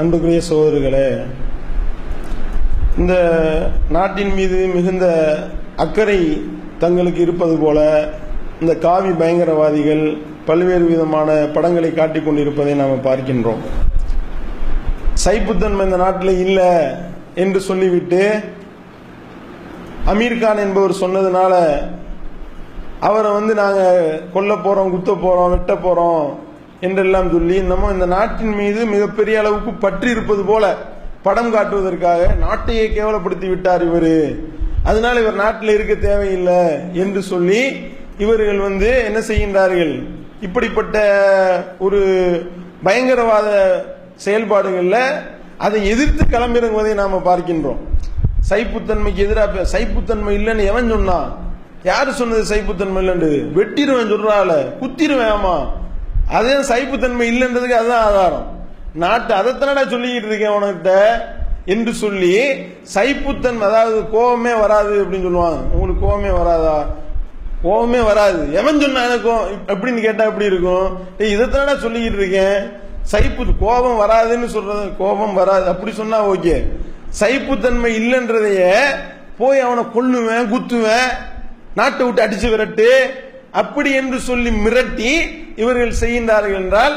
அன்புக்குரிய சோதர்களே இந்த நாட்டின் மீது மிகுந்த அக்கறை தங்களுக்கு இருப்பது போல இந்த காவி பயங்கரவாதிகள் பல்வேறு விதமான படங்களை காட்டிக் கொண்டிருப்பதை நாம் பார்க்கின்றோம். சைப்புத்தன்மை இந்த நாட்டில் இல்லை என்று சொல்லிவிட்டு அமீர்கான் என்பவர் சொன்னதுனால அவரை வந்து நாங்கள் கொல்ல போகிறோம் குத்த போகிறோம் வெட்ட போகிறோம் என்றெல்லாம் சொல்லி நம்ம இந்த நாட்டின் மீது மிகப்பெரிய அளவுக்கு பற்றி இருப்பது போல படம் காட்டுவதற்காக நாட்டையே கேவலப்படுத்தி விட்டார் இவர். அதனால் இவர் நாட்டில் இருக்க தேவையில்லை என்று சொல்லி இவர்கள் வந்து என்ன செய்கின்றார்கள்? இப்படிப்பட்ட ஒரு பயங்கரவாத செயல்பாடுகளில் அதை எதிர்த்து களமிறங்குவதை நாம் பார்க்கின்றோம். சைப்புத்தன்மைக்கு எதிராக சைப்புத்தன்மை இல்லைன்னு எவன் சொன்னான் யார் சொன்னது சைப்புத்தன்மை இல்லைன்னு வெட்டிடுவேன் சொல்றால குத்திடுவேன் ஆமா. அதே சைப்புத்தன்மை இல்லைன்றதுக்கு அதுதான் ஆதாரம். நாட்டு அதைத்தானடா சொல்லிக்கிட்டு இருக்கேன் உனக்கிட்ட என்று சொல்லி சைப்புத்தன்மை அதாவது கோபமே வராது அப்படின்னு சொல்லுவாங்க. உங்களுக்கு கோபமே வராதா? கோபமே வராது. எவன் சொன்னா எனக்கும் அப்படின்னு கேட்டா எப்படி இருக்கும்? டேய் இதைத்தானடா சொல்லிக்கிட்டு இருக்கேன்? சைப்பு கோபம் வராதுன்னு சொல்றது கோபம் வராது. அப்படி சொன்னா ஓகே. சைப்புத்தன்மை இல்லைன்றதைய போய் அவனை கொல்லுவேன் குத்துவேன் நாட்டை விட்டு அடிச்சு விரட்டு. அப்படி என்று சொல்லி மிரட்டி இவர்கள் செய்கின்றார்கள் என்றால்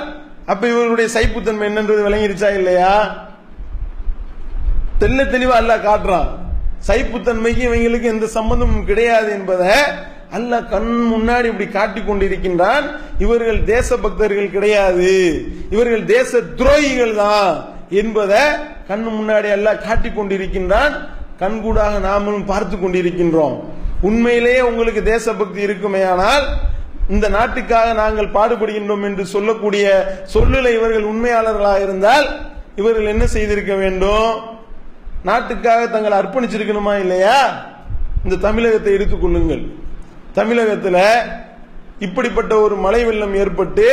அப்ப இவர்களுடைய சைப்புத்தன்மை என்னன்றது விளங்கிருச்சா இல்லையா? தெல்ல தெளிவா அல்லாஹ் காட்டுறான். சைப்புத்தன்மைக்கு இவங்களுக்கு எந்த சம்பந்தமும் கிடையாது என்பதை அல்லாஹ் கண் முன்னாடி இப்படி காட்டி கொண்டிருக்கின்றான். இவர்கள் தேச பக்தர்கள் கிடையாது. இவர்கள் தேச துரோகிகள் தான் என்பதை கண் முன்னாடி அல்ல காட்டி கொண்டிருக்கின்றான். கண்கூடாக நாமளும் பார்த்து கொண்டிருக்கின்றோம். உண்மையிலேயே உங்களுக்கு தேசபக்தி இருக்குமேயானால் இந்த நாட்டுக்காக நாங்கள் பாடுபடுகின்றோம் என்று சொல்லக்கூடிய சொல்லுல இவர்கள் உண்மையாளர்களாக இருந்தால் இவர்கள் என்ன செய்திருக்க வேண்டும்? நாட்டுக்காக தங்களை அர்ப்பணிச்சிருக்கணுமா இல்லையா? இந்த தமிழகத்தை எடுத்துக்கொள்ளுங்கள் தமிழகத்தில் இப்படிப்பட்ட ஒரு மழை வெள்ளம் ஏற்பட்டு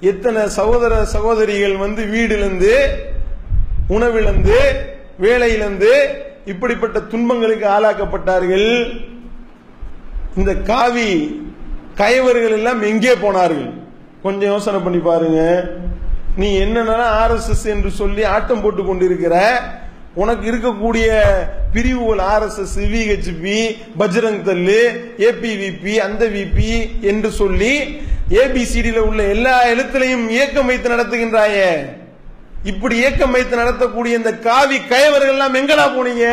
எத்தனை சகோதர சகோதரிகள் வந்து வீடிலிருந்து உணவிழந்து வேலையிலிருந்து இப்படிப்பட்ட துன்பங்களுக்கு ஆளாக்கப்பட்டார்கள்? இந்த காவி கயவர்கள் எல்லாம் எங்கே போனார்கள்? கொஞ்சம் யோசனை பண்ணி பாருங்க. நீ என்னன்னா ஆர்எஸ்எஸ் என்று சொல்லி ஆட்டம் போட்டு கொண்டிருக்கிற உனக்கு இருக்கக்கூடிய பிரிவுகள் RSS VHP Bajrang Dal ABVP அந்த விபி என்று சொல்லி ஏபிசிடியில் உள்ள எல்லா எழுத்துலையும் இயக்கம் வைத்து நடத்துகின்றாயே. இப்படி இயக்கம் வைத்து நடத்தக்கூடிய இந்த காவி கயவர்கள் எல்லாம் எங்கடா போனீங்க?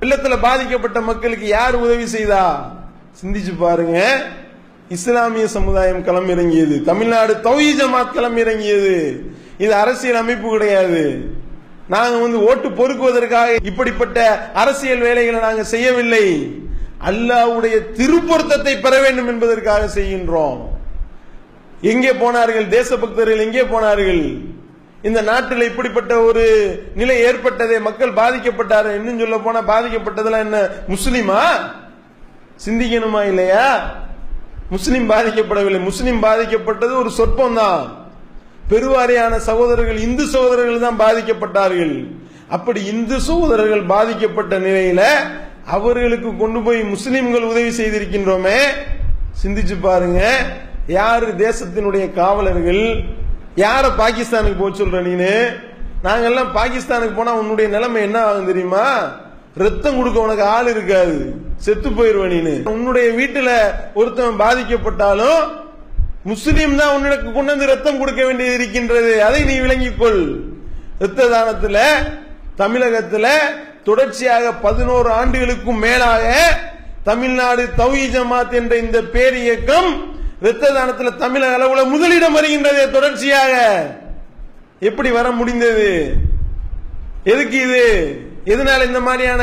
வெள்ளத்துல பாதிக்கப்பட்ட மக்களுக்கு யார் உதவி செய்தா? சிந்திச்சு பாருங்க. இஸ்லாமிய சமுதாயம் களம் இறங்கியது தமிழ்நாடு தௌஹி ஜமாத் களம் இறங்கியது இது அரசியல் அமைப்பு கிடையாது. நாங்க வந்து ஓட்டு பொறுக்குவதற்காக இப்படிப்பட்ட அரசியல் வேலைகளை நாங்க செய்யவில்லை. அல்லாஹ்வுடைய திருப்பொருத்தத்தை பெற வேண்டும் என்பதற்காக செய்கின்றோம். எங்கே போனார்கள்? தேசபக்தர்கள் எங்கே போனார்கள்? இந்த நாட்டில் இப்படிப்பட்ட ஒரு நிலை ஏற்பட்டதே மக்கள் பாதிக்கப்பட்டாரு இன்னும் சொல்ல போனா பாதிக்கப்பட்டதெல்லாம் என்ன முஸ்லிமா? சிந்திக்கணுமா இல்லையா? முஸ்லிம் பாதிக்கப்படவில்லை. முஸ்லிம் பாதிக்கப்பட்டது ஒரு சொற்பம் தான் பெருவாரியான சகோதரர்கள் இந்து சகோதரர்கள் தான் பாதிக்கப்பட்டார்கள். அப்படி இந்து சகோதரர்கள் பாதிக்கப்பட்ட நிலையில அவர்களுக்கு கொண்டு போய் முஸ்லிம்கள் உதவி செய்திருக்கின்றோமே. சிந்திச்சு பாருங்க. யாரு தேசத்தினுடைய காவலர்கள்? யார பாகிஸ்தானுக்கு போக சொல்ற நீனு? நாங்கெல்லாம் பாகிஸ்தானுக்கு போனா உன்னுடைய நிலைமை என்ன ஆகும் தெரியுமா? ரத்தம் கொடுக்க உனக்கு ஆள் இருக்காது. செத்து போயிருவ நீனு. உன்னுடைய வீட்டுல ஒருத்தன் பாதிக்கப்பட்டாலும் முஸ்லீம் தான் உன்னுக்கு கொண்டு வந்து ரத்தம் கொடுக்க வேண்டியது இருக்கின்றது. அதை நீ விளங்கிக்கொள் ரத்த தானத்துல தமிழகத்துல தொடர்ச்சியாக பதினோரு ஆண்டுகளுக்கும் மேலாக தமிழ்நாடு தௌஹி ஜமாத் என்ற இந்த பேர் இயக்கம் இரத்த தானத்துல தமிழக அளவுல முதலிடம் வருகின்றது தொடர்ச்சியாக. எப்படி வர முடிந்தது? எதுக்கு இது? எதனால இந்த மாதிரியான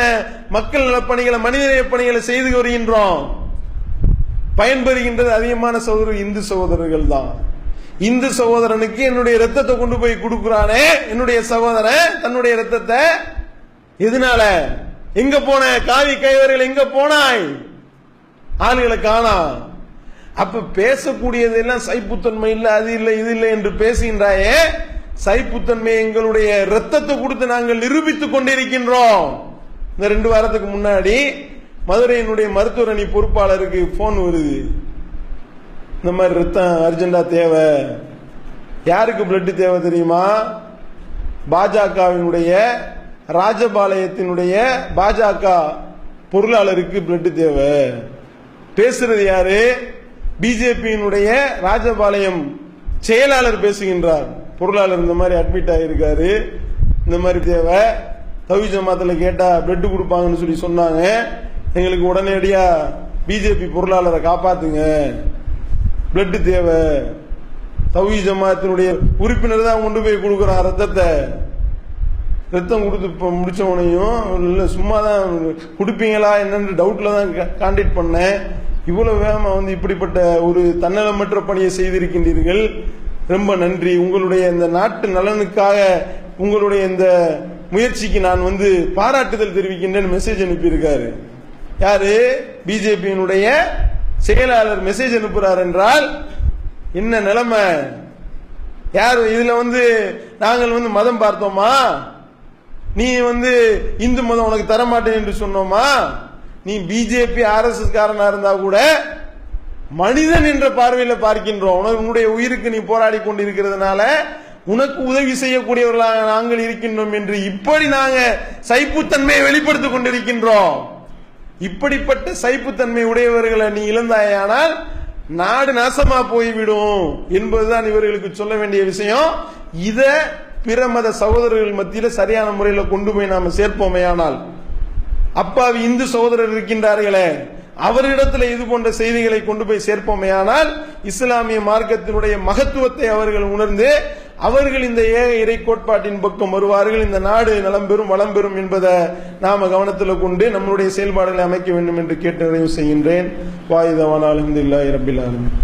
மக்கள் நலப்பணிகளை மனிதநேய பணிகளை செய்து வருகின்றோம்? பயன்பெறுகின்றது அதிகமான சகோதரர் இந்து சகோதரர்கள் தான். இந்து சகோதரனுக்கு என்னுடைய ரத்தத்தை கொண்டு போய் கொடுக்கிறானே என்னுடைய சகோதரன் தன்னுடைய ரத்தத்தை எதனால? எங்க போன? காவி கைவர்கள் எங்க போனாய்? ஆளுகளை காணா. அப்ப பேசக்கூடியதெல்லாம் சைப்புத்தன்மை இல்லை அது இல்லை இது இல்லை என்று பேசுகின்றாயே சைப்புத்தன்மை எங்களுடைய ரத்தத்தை கொடுத்து நாங்கள் நிரூபித்துக் கொண்டிருக்கின்றோம். இந்த ரெண்டு வாரத்துக்கு முன்னாடி மதுரையினுடைய மருத்துவர் அணி பொறுப்பாளருக்கு போன் வருது. இந்த மாதிரி ரத்தம் அர்ஜென்டா தேவை. யாருக்கு பிளட்டு தேவை தெரியுமா? பாஜகவினுடைய ராஜபாளையத்தினுடைய பாஜக பொருளாளருக்கு பிளட்டு தேவை. பேசுறது யாரு? பிஜேபியினுடைய ராஜபாளையம் செயலாளர் பேசுகின்றார். பொருளாளர் இந்த மாதிரி அட்மிட் ஆகியிருக்காரு இந்த மாதிரி தேவை. தவி ஜமாத்தில் கேட்டால் பிளட் கொடுப்பாங்கன்னு சொல்லி சொன்னாங்க. எங்களுக்கு உடனடியாக பிஜேபி பொருளாளரை காப்பாத்துங்க. பிளட் தேவை. தவி ஜமாத்தினுடைய உறுப்பினர் தான் கொண்டு போய் கொடுக்குறான் ரத்தத்தை. ரத்தம் கொடுத்து இப்போ முடிச்சவனையும் இல்லை சும்மா தான் கொடுப்பீங்களா என்னன்னு டவுட்ல தான் கான்டாக்ட் பண்ணேன். இவ்வளவு வேகமாக வந்து இப்படிப்பட்ட ஒரு தன்னலமற்ற பணியை செய்திருக்கின்றீர்கள். ரொம்ப நன்றி. உங்களுடைய இந்த நாட்டு நலனுக்காக உங்களுடைய இந்த முயற்சிக்கு நான் வந்து பாராட்டுதல் தெரிவிக்கின்றேன் மெசேஜ் அனுப்பியிருக்காரு. யாரு? பிஜேபியினுடைய செயலாளர் மெசேஜ் அனுப்புறார் என்றால் என்ன நிலைமை? யார்? இதுல வந்து நாங்கள் வந்து மதம் பார்த்தோமா? நீ வந்து இந்து மதம் உனக்கு தரமாட்டேன் என்று சொன்னோமா? நீ பிஜேபி ஆர்எஸ்எஸ் காரனா இருந்தா கூட மனிதன் என்ற பார்வையில் பார்க்கின்றோம். உன்னுடைய உயிருக்கு நீ போராடி கொண்டிருக்கிறதுனால உனக்கு உதவி செய்யக்கூடியவர்களாக நாங்கள் இருக்கின்றோம் என்று இப்படி நாங்க சைப்புத்தன்மையை வெளிப்படுத்திக் கொண்டிருக்கின்றோம். இப்படிப்பட்ட சைப்புத்தன்மை உடையவர்களை நீ இழந்தாயானால் நாடு நாசமா போய்விடும் என்பதுதான் இவர்களுக்கு சொல்ல வேண்டிய விஷயம். இத பிற மத சகோதரர்கள் மத்தியில் சரியான முறையில் கொண்டு போய் நாம சேர்ப்போமேயானால் அப்பாவி இந்து சகோதரர் இருக்கின்றார்களே. அவரிடத்தில் இது போன்ற செய்திகளை கொண்டு போய் சேர்ப்போமே ஆனால் இஸ்லாமிய மார்க்கத்தினுடைய மகத்துவத்தை அவர்கள் உணர்ந்து அவர்கள் இந்த ஏக இறை கோட்பாட்டின் பக்கம் வருவார்கள் இந்த நாடு நலம் பெறும் வளம் பெறும் என்பதை நாம் கவனத்தில் கொண்டு நம்மளுடைய செயல்பாடுகளை அமைக்க வேண்டும் என்று கேட்டு நிறைவு செய்கின்றேன். வாயுதவான் இல்லா இரபில் அலமின்